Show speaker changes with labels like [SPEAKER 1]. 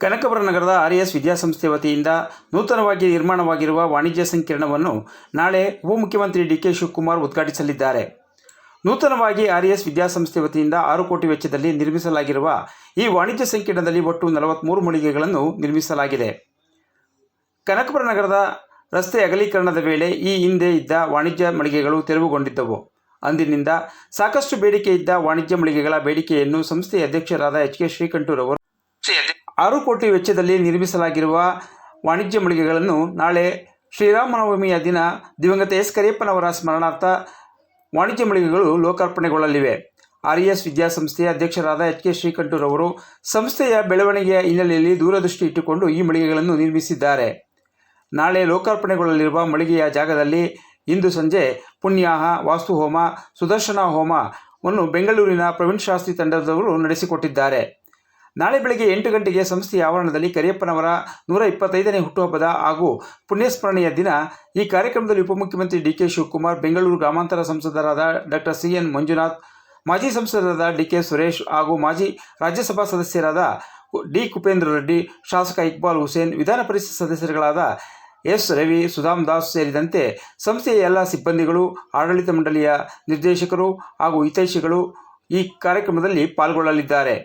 [SPEAKER 1] ಕನಕಪುರ ನಗರದ R S ವಿದ್ಯಾಸಂಸ್ಥೆ ವತಿಯಿಂದ ನೂತನವಾಗಿ ನಿರ್ಮಾಣವಾಗಿರುವ ವಾಣಿಜ್ಯ ಸಂಕೀರ್ಣವನ್ನು ನಾಳೆ ಉಪಮುಖ್ಯಮಂತ್ರಿ ಡಿ ಕೆ ಶಿವಕುಮಾರ್ ಉದ್ಘಾಟಿಸಲಿದ್ದಾರೆ. ನೂತನವಾಗಿ ಆರ್ ಎಸ್ ವಿದ್ಯಾಸಂಸ್ಥೆ ವತಿಯಿಂದ ಆರು ಕೋಟಿ ವೆಚ್ಚದಲ್ಲಿ ನಿರ್ಮಿಸಲಾಗಿರುವ ಈ ವಾಣಿಜ್ಯ ಸಂಕೀರ್ಣದಲ್ಲಿ ಒಟ್ಟು ನಲವತ್ತ್ಮೂರು ಮಳಿಗೆಗಳನ್ನು ನಿರ್ಮಿಸಲಾಗಿದೆ. ಕನಕಪುರ ನಗರದ ರಸ್ತೆ ಅಗಲೀಕರಣದ ವೇಳೆ ಈ ಹಿಂದೆ ಇದ್ದ ವಾಣಿಜ್ಯ ಮಳಿಗೆಗಳು ತೆರವುಗೊಂಡಿದ್ದವು. ಅಂದಿನಿಂದ ಸಾಕಷ್ಟು ಬೇಡಿಕೆ ಇದ್ದ ವಾಣಿಜ್ಯ ಮಳಿಗೆಗಳ ಬೇಡಿಕೆಯನ್ನು ಸಂಸ್ಥೆಯ ಅಧ್ಯಕ್ಷರಾದ ಎಚ್ ಕೆ ಶ್ರೀಕಂಠೂರವರು ಆರು ಕೋಟಿ ವೆಚ್ಚದಲ್ಲಿ ನಿರ್ಮಿಸಲಾಗಿರುವ ವಾಣಿಜ್ಯ ಮಳಿಗೆಗಳನ್ನು ನಾಳೆ ಶ್ರೀರಾಮನವಮಿಯ ದಿನ ದಿವಂಗತ ಎಸ್ ಕರಿಯಪ್ಪನವರ ಸ್ಮರಣಾರ್ಥ ವಾಣಿಜ್ಯ ಮಳಿಗೆಗಳು ಲೋಕಾರ್ಪಣೆಗೊಳ್ಳಲಿವೆ. ಆರ್ ಎಸ್ ವಿದ್ಯಾಸಂಸ್ಥೆಯ ಅಧ್ಯಕ್ಷರಾದ ಎಚ್ ಕೆ ಶ್ರೀಕಂಠೂರವರು ಸಂಸ್ಥೆಯ ಬೆಳವಣಿಗೆಯ ಹಿನ್ನೆಲೆಯಲ್ಲಿ ದೂರದೃಷ್ಟಿ ಇಟ್ಟುಕೊಂಡು ಈ ಮಳಿಗೆಗಳನ್ನು ನಿರ್ಮಿಸಿದ್ದಾರೆ. ನಾಳೆ ಲೋಕಾರ್ಪಣೆಗೊಳ್ಳಲಿರುವ ಮಳಿಗೆಯ ಜಾಗದಲ್ಲಿ ಇಂದು ಸಂಜೆ ಪುಣ್ಯಾಹ, ವಾಸ್ತುಹೋಮ, ಸುದರ್ಶನ ಹೋಮವನ್ನು ಬೆಂಗಳೂರಿನ ಪ್ರವೀಣ್ ಶಾಸ್ತ್ರಿ ತಂಡದವರು ನಡೆಸಿಕೊಟ್ಟಿದ್ದಾರೆ. ನಾಳೆ ಬೆಳಗ್ಗೆ ಎಂಟು ಗಂಟೆಗೆ ಸಂಸ್ಥೆಯ ಆವರಣದಲ್ಲಿ ಕರಿಯಪ್ಪನವರ ನೂರ ಇಪ್ಪತ್ತೈದನೇ ಹುಟ್ಟುಹಬ್ಬದ ಹಾಗೂ ಪುಣ್ಯಸ್ಮರಣೆಯ ದಿನ. ಈ ಕಾರ್ಯಕ್ರಮದಲ್ಲಿ ಉಪಮುಖ್ಯಮಂತ್ರಿ ಡಿ ಕೆ ಶಿವಕುಮಾರ್, ಬೆಂಗಳೂರು ಗ್ರಾಮಾಂತರ ಸಂಸದರಾದ ಡಾಕ್ಟರ್ ಸಿ ಎನ್ ಮಂಜುನಾಥ್, ಮಾಜಿ ಸಂಸದರಾದ ಡಿ ಕೆ ಸುರೇಶ್ ಹಾಗೂ ಮಾಜಿ ರಾಜ್ಯಸಭಾ ಸದಸ್ಯರಾದ ಡಿ ಕುಪೇಂದ್ರ ರೆಡ್ಡಿ, ಶಾಸಕ ಇಕ್ಬಾಲ್ ಹುಸೇನ್, ವಿಧಾನ ಪರಿಷತ್ ಸದಸ್ಯರುಗಳಾದ ಎಸ್ ರವಿ, ಸುಧಾಮ್ ದಾಸ್ ಸೇರಿದಂತೆ ಸಂಸ್ಥೆಯ ಎಲ್ಲ ಸಿಬ್ಬಂದಿಗಳು, ಆಡಳಿತ ಮಂಡಳಿಯ ನಿರ್ದೇಶಕರು ಹಾಗೂ ಹಿತೈಷಿಗಳು ಈ ಕಾರ್ಯಕ್ರಮದಲ್ಲಿ ಪಾಲ್ಗೊಳ್ಳಲಿದ್ದಾರೆ.